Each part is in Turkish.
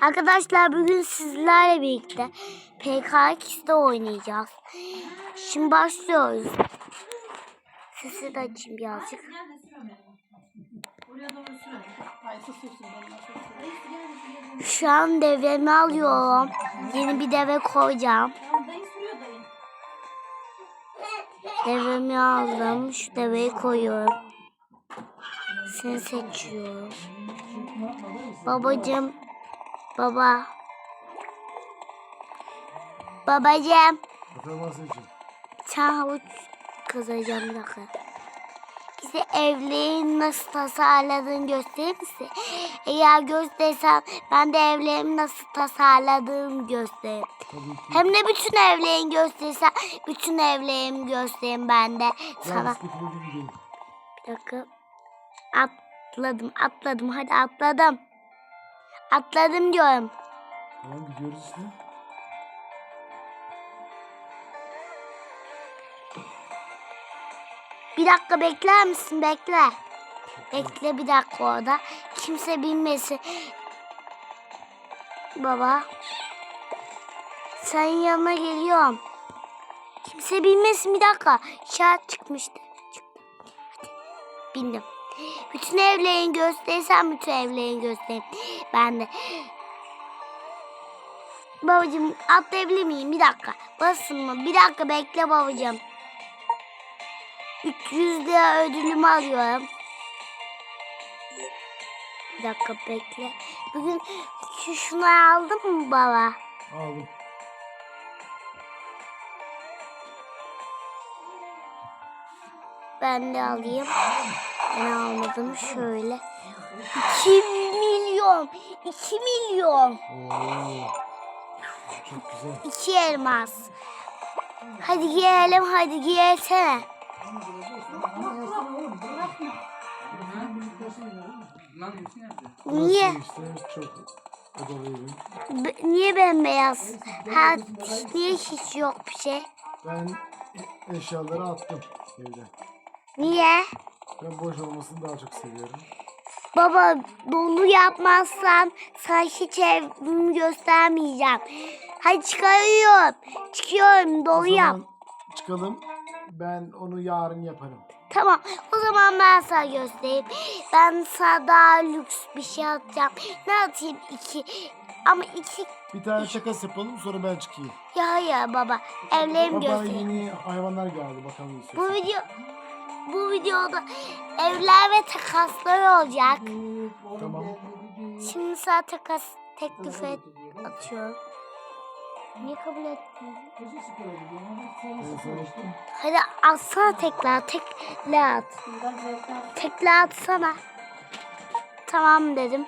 Arkadaşlar bugün sizlerle birlikte PKX'de oynayacağız. Şimdi başlıyoruz. Sesi de açayım birazcık. Şu an devremi alıyorum. Yeni bir deve koyacağım. Devremi aldım. Şu deveyi koyuyorum. Seni seçiyorum. Babacım. Baba. Babacım. Efendim Asya'cığım. Sen havuç kızacağım bir dakika. Bize evliliğin nasıl tasarladığını gösterir misin? Eğer göstersen ben de evliliğimi nasıl tasarladığımı gösteririm. Hem de bütün evliliğini gösterirsen bütün evliliğimi göstereyim ben de sana. Bir dakika. Atladım atladım hadi atladım. Atladım diyorum. Tamam gidiyoruz işte. Bir dakika bekler misin? Bekle. Bekle bir dakika orada. Kimse bilmesin. Baba. Senin yanına geliyorum. Kimse bilmesin bir dakika. İşaret çıkmıştı. Çıktı. Hadi. Bindim. Bütün evlerini gösterirsen bütün evlerini göstereyim. Ben de. Babacığım atlayabilir miyim? Bir dakika. Basın mı? Bir dakika bekle babacığım. 300 lira ödülümü alıyorum. Bir dakika bekle. Bugün şu şunu aldın mı baba? Aldım. Ben de alayım. Ben almadım şöyle. 2 milyon. 2 milyon. Oo. Çok güzel. 2 elmas. Hadi giyelim hadi giyelsene. Niye? B- niye bembeyaz? Ha, niye hiç yok bir şey? Ben eşyaları attım evden. Niye? Ben boş olmasını daha çok seviyorum. Baba dolu yapmazsan sana hiç evimi göstermeyeceğim. Hadi çıkarıyorum. Çıkıyorum dolu yap. çıkalım. Ben onu yarın yaparım. Tamam o zaman ben sana göstereyim. Ben sana daha lüks bir şey atacağım. Ne atayım iki? Ama iki Bir tane şakas yapalım sonra ben çıkayım. ya hayır baba evlerimi Baba göstereyim. yeni hayvanlar geldi bakalım Bu video bu videoda evler ve takaslar olacak. Tamam. Şimdi sana takas teklif et, atıyorum. Niye kabul işte Hadi atsana tekrar, tekle at. Tekle atsana. Tamam dedim.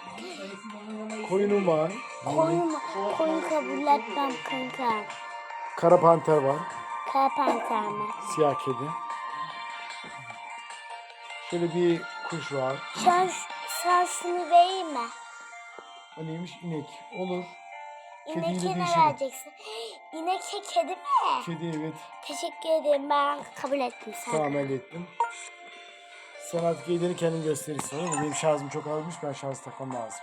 koyunum var. Koyun, koyun kabul etmem kanka. Kara panter var. Kara panter mi? Siyah kedi. Şöyle bir kuş var. Sen, sen şunu vereyim mi? O neymiş? İnek. Olur. İnek'e ne değişelim. vereceksin? İnek'e kedi mi? Kedi evet. Teşekkür ederim ben kabul ettim sen. Tamam elde ettim. Sen artık yediğini kendin gösterirsin olur mu? Benim şarjım çok azmış. Ben şarj takmam lazım.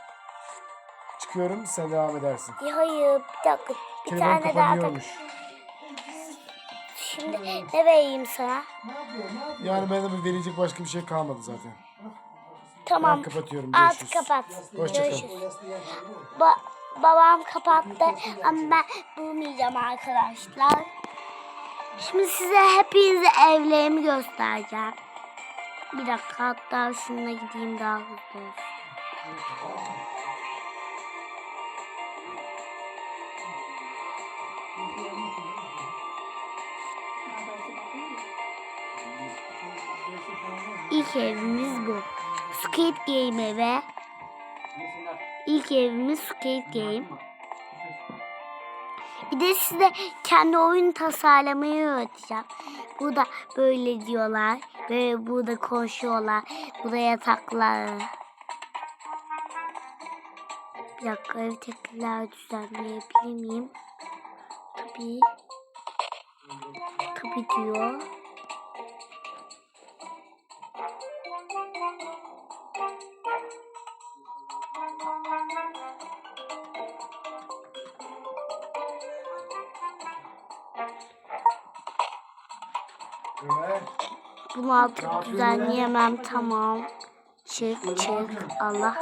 Çıkıyorum. Sen devam edersin. Ya hayır bir dakika. Bir Telefon tane daha tak. kapanıyormuş. Şimdi ne vereyim sana? Yani bende bir verecek başka bir şey kalmadı zaten. Tamam. Ben kapatıyorum. Görüşürüz. kapat. Hoşça kal. Görüşürüz. Ba- babam kapattı ama ben bulmayacağım arkadaşlar. Şimdi size hepinize evlerimi göstereceğim. Bir dakika hatta şununla gideyim daha hızlı olsun. İlk evimiz bu. Squid Game evi. İlk evimiz Squid Game. Bir de size kendi oyun tasarlamayı öğreteceğim. Burada böyle diyorlar. Böyle burada konuşuyorlar. Burada yataklar. Bir dakika ev tekrar düzenleyebilir miyim? Tabii. Tabii diyor. Bunu artık düzenleyemem. Tamam. Çık çık. Allah.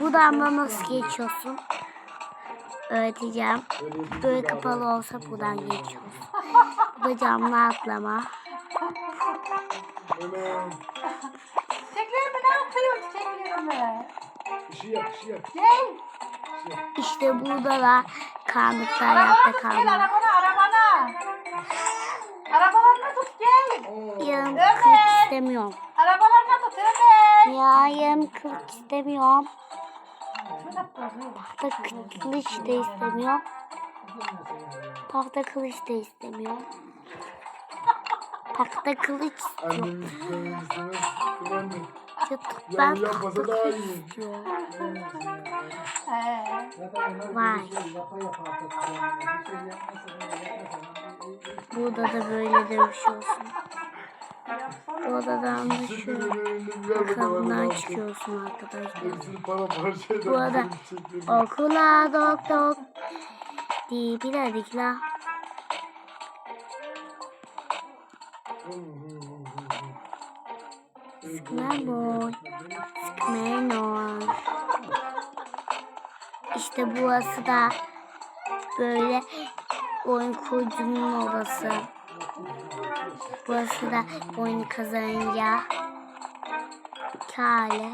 Buradan da nasıl geçiyorsun? Öğreteceğim. Böyle kapalı olsa buradan geçiyoruz. Bu da camla atlama. Çiçeklerimi ne yapıyorsun çiçeklerimi? Şey yap, şey yap. Gel. İşte burada da tut gel kalma. arabana arabana. Yarım Evet. kılıç istemiyorum. Arabalarına tut evet. Ya yarım kılıç istemiyorum. Tahta kılıç da istemiyorum. Tahta kılıç da istemiyorum. Tahta kılıç istiyorum. Yapmasa tahta daha kılıç iyi. istiyorum. He. Vay. Burada da böyle de bir şey olsun. Odadan da şu kapından çıkıyorsun arkadaşlar. Bu arada okula dok dok diye biledik la. Sıkma boy. Sıkmayın on. İşte burası da böyle oyun kurucunun odası. Burası da oyun kazanınca kale.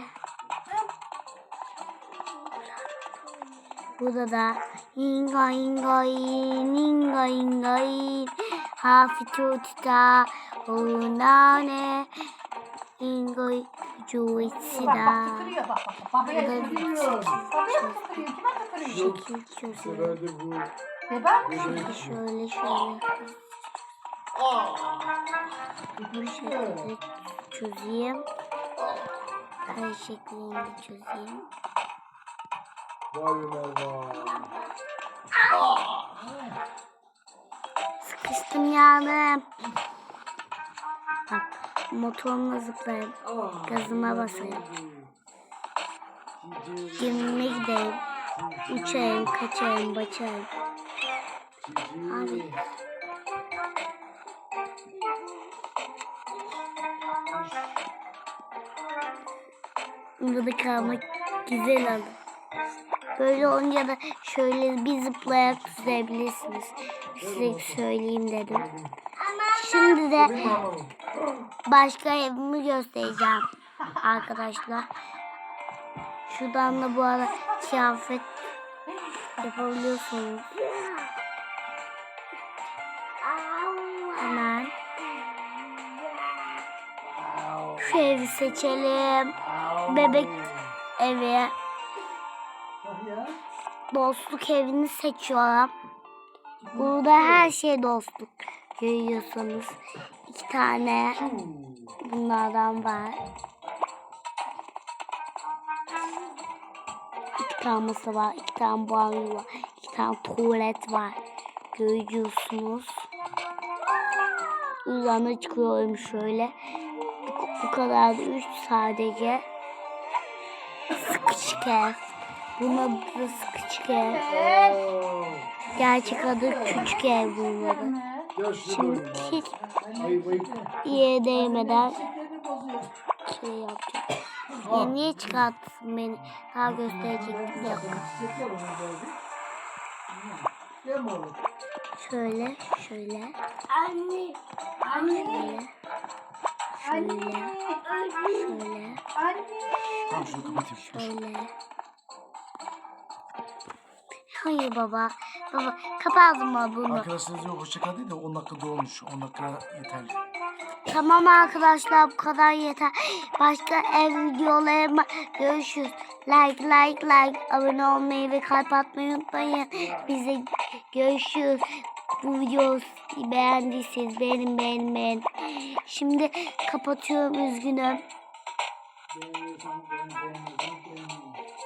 Burada da inga inga in, inga inga in, hafituta unane, inga juitsida. Tükürüyor bak bak. bak. Babaya? Kime şekil çözüyor. Şöyle şöyle. Bu şekilde çözeyim. Kare şeklinde çözeyim. Vay vay. Sıkıştım yanım. Bak motorumla zıplayayım. Gazıma basayım. Gemime gideyim. Uçayım, kaçayım, baçayım. Abi. Burada kalmak güzel olur. Böyle olunca da şöyle bir zıplayarak düzebilirsiniz. Size söyleyeyim dedim. Şimdi de başka evimi göstereceğim arkadaşlar. Şuradan da bu arada kıyafet yapabiliyorsunuz. Şu evi seçelim. Bebek evi. Dostluk evini seçiyorum. Burada her şey dostluk. Görüyorsunuz. İki tane bunlardan var. İki tane masa var. iki tane banyo var. iki tane tuvalet var. Görüyorsunuz. Üzerine çıkıyorum şöyle. Bu, kadar da üç sadece. Sıkışık ev. Buna da sıkışık ev. Gerçek adı küçük ev şurada Şimdi hiç yere değmeden şey yapacağım. Ya niye çıkarttın beni? Daha gösterecektim yok. Şöyle, şöyle, Anne. Anne. şöyle, Anne. Anne. şöyle, Anne. Tamam şunu kapatayım. Dur. şöyle. Hayır baba. Baba kapattım mı bunu? Arkadaşlarınız yok hoşça kal değil de 10 dakika dolmuş. 10 dakika yeterli. Tamam arkadaşlar bu kadar yeter. Başka ev videolarıma görüşürüz. Like like like abone olmayı ve kalp atmayı unutmayın. Bize görüşürüz. Bu videoyu beğendiyseniz beğenin beğenin beğenin. Şimdi kapatıyorum üzgünüm. Beğenin.